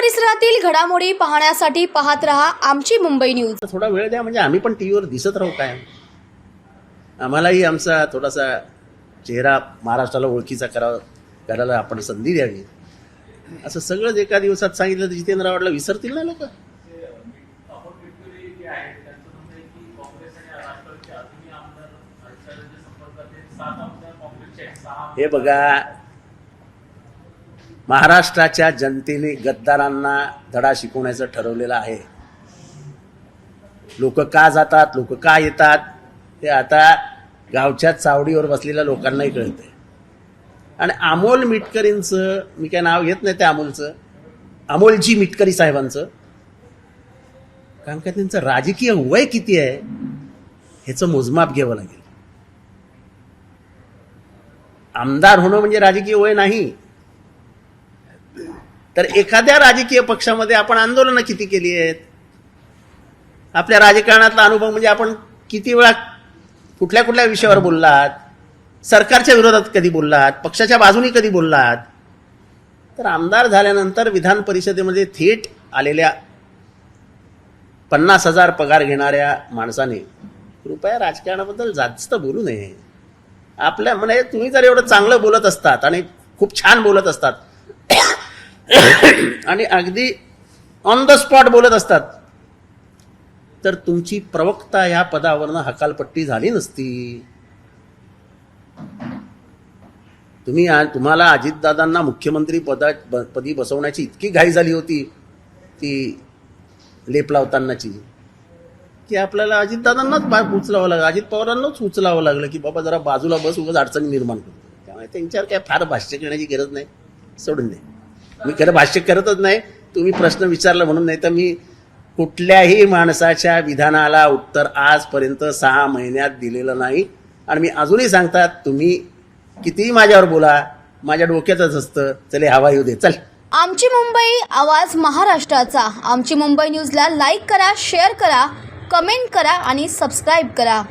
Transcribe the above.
परिसरातील घडामोडी पाहण्यासाठी पाहत रहा आमची मुंबई न्यूज. थोडा वेळ द्या म्हणजे आम्ही पण टीव्हीवर दिसत राहू काय? आम्हालाही आमचा थोडासा चेहरा महाराष्ट्राला ओळखीचा करावा करायला आपण संधी द्यावी. असं सगळंच एका दिवसात सांगितलं तर जितेंद्र आव्हाडला विसरतील ना लोक? हे बघा महाराष्ट्राच्या जनतेने गद्दारांना धडा शिकवण्याचं ठरवलेलं आहे. लोक का जातात लोक का येतात ते आता गावच्या चावडीवर बसलेल्या लोकांनाही कळतंय. आणि अमोल मिटकरींचं मी काय नाव घेत नाही त्या अमोलचं अमोलजी मिटकरी साहेबांचं कारण का त्यांचं राजकीय वय किती आहे ह्याचं मोजमाप घ्यावं लागेल. आमदार होणं म्हणजे राजकीय वय नाही तर एखाद्या राजकीय पक्षामध्ये आपण आंदोलनं किती केली आहेत? आपल्या राजकारणातला अनुभव म्हणजे आपण किती वेळा कुठल्या कुठल्या विषयावर बोललात? सरकारच्या विरोधात कधी बोललात? पक्षाच्या बाजूनी कधी बोललात? तर आमदार झाल्यानंतर विधान परिषदेमध्ये थेट आलेल्या पन्नास हजार पगार घेणाऱ्या माणसाने कृपया राजकारणाबद्दल जास्त बोलू नये. आपल्या म्हणजे तुम्ही जर एवढं चांगलं बोलत असतात आणि खूप छान बोलत असतात आणि अगदी ऑन द स्पॉट बोलत असतात. तर तुमची प्रवक्ता या पदावरनं हकालपट्टी झाली नसती. तुम्ही तुम्हाला अजितदादांना मुख्यमंत्री पदा पदी बसवण्याची इतकी घाई झाली होती ती लेप लावतानाची की आपल्याला अजितदादांनाच बा उचलावं लागलं. अजित पवारांनाच उचलावं लागलं की बाबा जरा बाजूला बस उगाच अडचणी निर्माण करतो त्यामुळे त्यांच्यावर काय फार भाष्य करण्याची गरज नाही. सोडून दे. मी खरं भाष्य करतच नाही. तुम्ही प्रश्न विचारला म्हणून नाही तर मी कुठल्याही माणसाच्या विधानाला उत्तर आजपर्यंत सहा महिन्यात दिलेलं नाही. आणि मी अजूनही सांगतात तुम्ही कितीही माझ्यावर बोला माझ्या डोक्यातच असतं. चले हवा येऊ दे. चल. आमची मुंबई आवाज महाराष्ट्राचा. आमची मुंबई न्यूजला लाईक करा शेअर करा कमेंट करा आणि सबस्क्राईब करा.